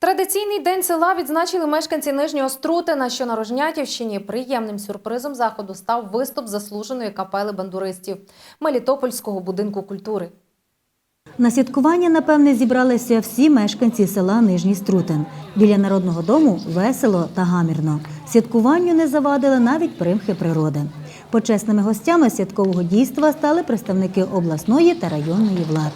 Традиційний день села відзначили мешканці Нижнього Струтина, що на Рожнятівщині. Приємним сюрпризом заходу став виступ заслуженої капели бандуристів Мелітопольського будинку культури. На святкування, напевне, зібралися всі мешканці села Нижній Струтин. Біля народного дому весело та гамірно. Святкуванню не завадили навіть примхи природи. Почесними гостями святкового дійства стали представники обласної та районної влад.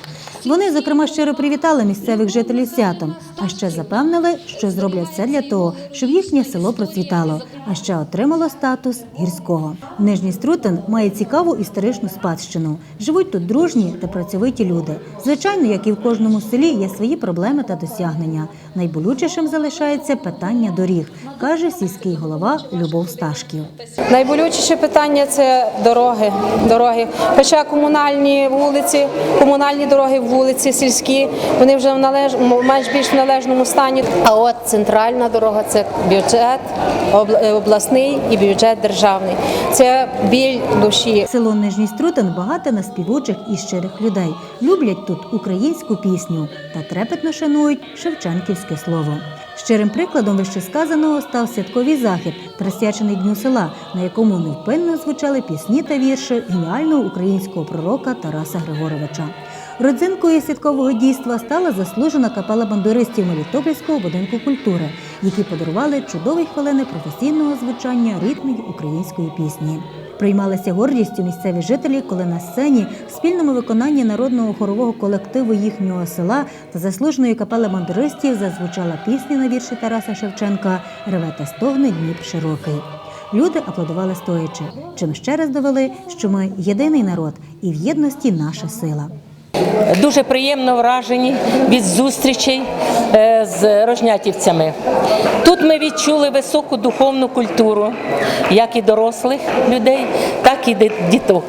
Вони, зокрема, щиро привітали місцевих жителів святом, а ще запевнили, що зроблять все для того, щоб їхнє село процвітало, а ще отримало статус гірського. Нижній Струтин має цікаву історичну спадщину. Живуть тут дружні та працьовиті люди. Звичайно, як і в кожному селі, є свої проблеми та досягнення. Найболючішим залишається питання доріг, каже сільський голова Любов Сташків. Найболючіше питання це дороги. дороги. Хоча комунальні вулиці, комунальні дороги вулиці сільські, вони вже в належ... менш більш в належному стані. А от центральна дорога це бюджет е, обласний і бюджет державний. Це біль душі. Село Нижній Струтин багате на співучих і щирих людей. Люблять тут українську пісню та трепетно шанують шевченківське слово. Щирим прикладом вищесказаного став святковий захід, присвячений Дню села, на якому невпинно звучали пісні та вірші геніального українського пророка Тараса Григоровича. Родзинкою святкового дійства стала заслужена капела бандуристів Мелітопольського будинку культури, які подарували чудові хвилини професійного звучання ритмів української пісні. Приймалися гордістю місцеві жителі, коли на сцені в спільному виконанні народного хорового колективу їхнього села та заслуженої капели бандуристів зазвучала пісня на вірші Тараса Шевченка Реве та стогне Дніп широкий. Люди аплодували стоячи, чим ще раз довели, що ми єдиний народ і в єдності наша сила. Дуже приємно вражені від зустрічей е, з рожнятівцями. Тут ми відчули високу духовну культуру, як і дорослих людей, так і діток.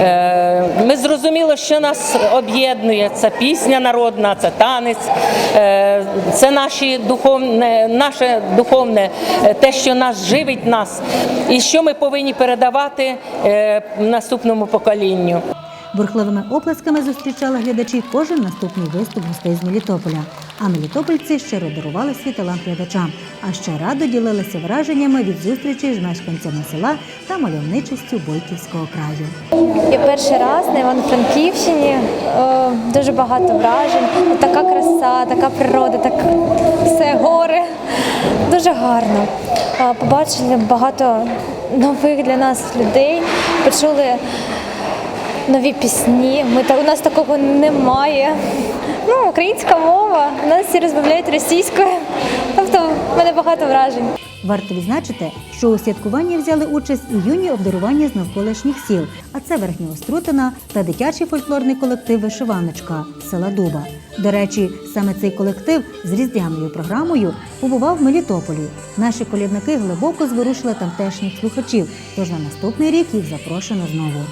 Е, Ми зрозуміли, що нас об'єднує. Це пісня народна, це танець, е, це наші духовне, наше духовне, те, що нас живить нас, і що ми повинні передавати наступному поколінню. Бурхливими оплесками зустрічали глядачі кожен наступний виступ гостей з Мелітополя. А мелітопольці щиро дарували свій талант глядачам, а ще радо ділилися враженнями від зустрічі з мешканцями села та мальовничістю Бойківського краю. Я перший раз на Івано-Франківщині. Е, Дуже багато вражень. Така краса, така природа, так все гори. Дуже гарно. Е, Побачили багато нових для нас людей, почули нові пісні. Ми та у нас такого немає. Ну, українська мова, у нас всі розмовляють російською. Тобто в мене багато вражень. Варто відзначити, що у святкуванні взяли участь і юні обдарування з навколишніх сіл, а це Верхнього Струтина та дитячий фольклорний колектив Вишиваночка села Дуба. До речі, саме цей колектив з різдвяною програмою побував в Мелітополі. Наші колідники глибоко зворушили тамтешніх слухачів, тож на наступний рік їх запрошено знову.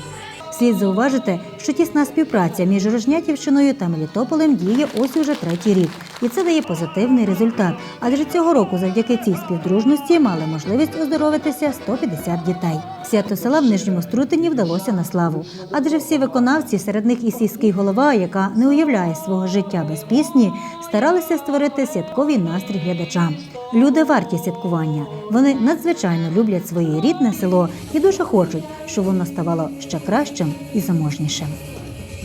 Слід зауважити, що тісна співпраця між Рожнятівщиною та Мелітополем діє ось уже третій рік, і це дає позитивний результат. Адже цього року завдяки цій співдружності мали можливість оздоровитися 150 дітей. Свято села в Нижньому Струтині вдалося на славу, адже всі виконавці, серед них і сільський голова, яка не уявляє свого життя без пісні, старалися створити святковий настрій глядачам. Люди варті святкування. Вони надзвичайно люблять своє рідне село і дуже хочуть, щоб воно ставало ще кращим і заможнішим.